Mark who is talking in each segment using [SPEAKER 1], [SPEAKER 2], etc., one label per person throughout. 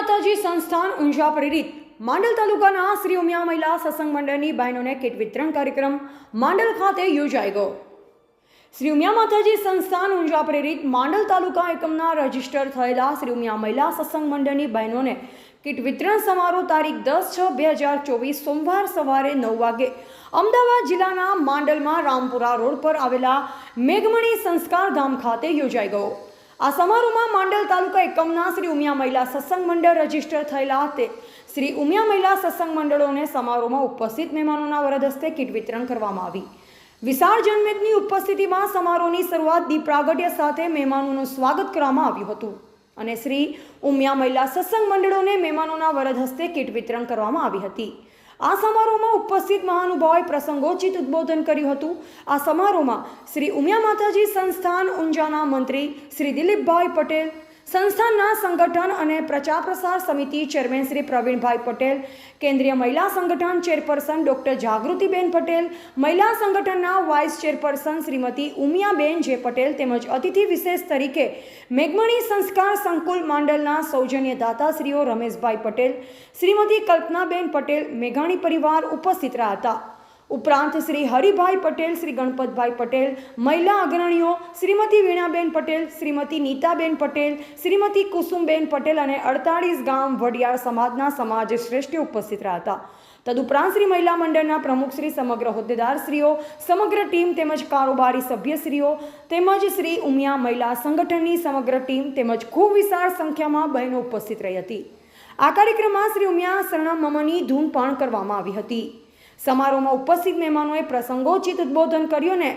[SPEAKER 1] માતાજી સંસ્થાન ઊંઝા પ્રેરિત. માંડલ તાલુકાના શ્રી ઉમિયા મહિલા સત્સંગ મંડળની બહેનોને કીટ વિતરણ કાર્યક્રમ માંડલ ખાતે યોજાઈ ગયો. શ્રી ઉમિયા માતાજી સંસ્થાન ઊંઝા પ્રેરિત માંડલ તાલુકા એકમના રજિસ્ટર થયેલા શ્રી ઉમિયા મહિલા સત્સંગ મંડળની બહેનોને કીટ વિતરણ સમારોહ તારીખ દસ છ બે હજાર ચોવીસ સોમવાર સવારે નવ વાગે અમદાવાદ જિલ્લાના માંડલમાં રામપુરા રોડ પર આવેલા મેઘમણી સંસ્કાર ધામ ખાતે યોજાઈ ગયો. આ સમારોહમાં માંડલ તાલુકા એકમના શ્રી ઉમિયા મહિલા સત્સંગ મંડળ રજિસ્ટર થયેલા હતે. શ્રી ઉમિયા મહિલા સત્સંગ મંડળોને સમારોહમાં ઉપસ્થિત મહેમાનોના વરદ હસ્તે કીટ વિતરણ કરવામાં આવી. વિશાળ જનમેદની ઉપસ્થિતિમાં સમારોહની શરૂઆત દીપ સાથે મહેમાનોનું સ્વાગત કરવામાં આવ્યું હતું અને શ્રી ઉમિયા મહિલા સત્સંગ મંડળોને મહેમાનોના વરદ હસ્તે કીટ વિતરણ કરવામાં આવી હતી. આ સમારોહમાં ઉપસ્થિત મહાનુભાવોએ પ્રસંગોચિત ઉદ્બોધન કર્યું હતું. આ સમારોહમાં શ્રી ઉમિયા માતાજી સંસ્થાન ઊંઝાના મંત્રી શ્રી દિલીપભાઈ પટેલ સંસ્થાનના સંગઠન અને પ્રચાર પ્રસાર સમિતિ ચેરમેન શ્રી પ્રવીણભાઈ પટેલ, કેન્દ્રીય મહિલા સંગઠન ચેરપર્સન ડોક્ટર જાગૃતિબેન પટેલ, મહિલા સંગઠનના વાઇસ ચેરપર્સન શ્રીમતી ઉમિયાબેન જે પટેલ તેમજ અતિથિ વિશેષ તરીકે મેઘમણી સંસ્કાર સંકુલ માંડલના સૌજન્ય દાતાશ્રીઓ રમેશભાઈ પટેલ, શ્રીમતી કલ્પનાબેન પટેલ, મેઘાણી પરિવાર ઉપસ્થિત રહ્યા હતા. ઉપરાંત શ્રી હરિભાઈ પટેલ, શ્રી ગણપતભાઈ પટેલ, મહિલા અગ્રણીઓ, શ્રીમતી વીણાબેન પટેલ, શ્રીમતી નીતાબેન પટેલ, શ્રીમતી કુસુમબેન પટેલ અને અડતાળીસ ગામ વડિયાળ સમાજના સમાજ શ્રેષ્ઠ ઉપસ્થિત રહ્યા હતા. તદુપરાંત શ્રી મહિલા મંડળના પ્રમુખ શ્રી સમગ્ર હોદ્દેદારશ્રીઓ, સમગ્ર ટીમ તેમજ કારોબારી સભ્યશ્રીઓ, તેમજ શ્રી ઉમિયા મહિલા સંગઠનની સમગ્ર ટીમ તેમજ ખૂબ વિશાળ સંખ્યામાં બહેનો ઉપસ્થિત રહી હતી. આ કાર્યક્રમમાં શ્રી ઉમિયા શરણમ મમની ધૂન પણ કરવામાં આવી હતી. સમારોહમાં ઉપસ્થિત મહેમાનોએ પ્રસંગોચિત ઉદબોધન કર્યું ને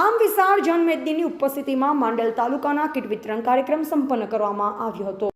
[SPEAKER 1] આમ વિશાળ જનમેદનીની ઉપસ્થિતિમાં માંડલ તાલુકાના કીટ વિતરણ કાર્યક્રમ સંપન્ન કરવામાં આવ્યો હતો.